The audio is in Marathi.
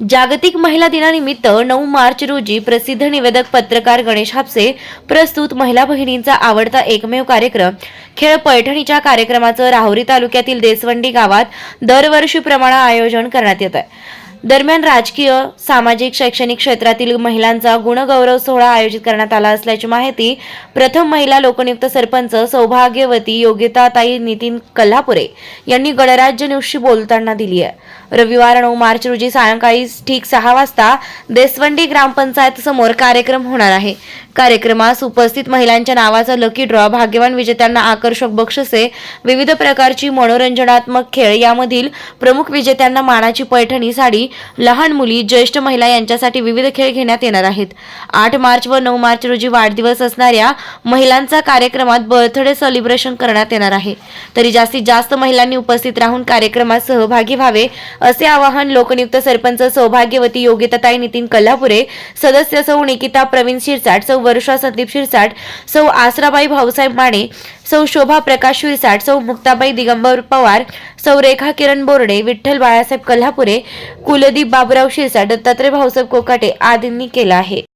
जागतिक महिला दिनानिमित्त नऊ मार्च रोजी प्रसिद्ध निवेदक पत्रकार गणेश हापसे प्रस्तुत महिला बहिणींचा आवडता एकमेव कार्यक्रम. खेळ पैठणीच्या कार्यक्रमाचं राहुरी तालुक्यातील देसवंडी गावात दरवर्षीप्रमाणे आयोजन करण्यात येत आहे दरम्यान राजकीय सामाजिक शैक्षणिक क्षेत्रातील महिलांचा गुणगौरव सोहळा आयोजित करण्यात आला असल्याची माहिती प्रथम महिला लोकनियुक्त सरपंच सौभाग्यवती योग्यताताई नितीन कल्हापुरे यांनी गणराज्य न्यूजशी बोलताना दिली आहे. रविवार नऊ मार्च रोजी सायंकाळी ठीक सहा वाजता देसवंडी ग्रामपंचायत समोर कार्यक्रम होणार आहे. कार्यक्रमास उपस्थित महिलांच्या नावाचा लकी ड्रॉ भाग्यवान विजेत्यांना आकर्षक बक्षसे विविध प्रकारची मनोरंजनात्मक खेळ यामधील प्रमुख विजेत्यांना मानाची पैठणी साडी लहान मुली ज्येष्ठ महिला यांच्यासाठी विविध खेळ घेण्यात येणार आहेत. आठ मार्च व नऊ मार्च रोजी वाढदिवस असणाऱ्या महिलांचा कार्यक्रमात बर्थडे सेलिब्रेशन करण्यात येणार आहे. तरी जास्तीत जास्त महिलांनी उपस्थित राहून कार्यक्रमात सहभागी व्हावे असे आवाहन लोकनियुक्त सरपंच सौभाग्यवती योगिताताई नितीन कल्हापुरे सदस्य सौ निकिता प्रवीण शिरसाट सौ वर्षा संदीप शिरसाट सौ आसराबाई भाऊसाहेब माने सौ शोभा प्रकाश शिरसाट सौ मुक्ताबाई दिगंबर पवार सौ रेखा किरण बोर्डे विठ्ठल बाळासाहेब कल्हापुरे कुलदीप बाबुराव शिरसाट दत्तात्रय भाऊसाहेब कोकाटे आदींनी केला आहे.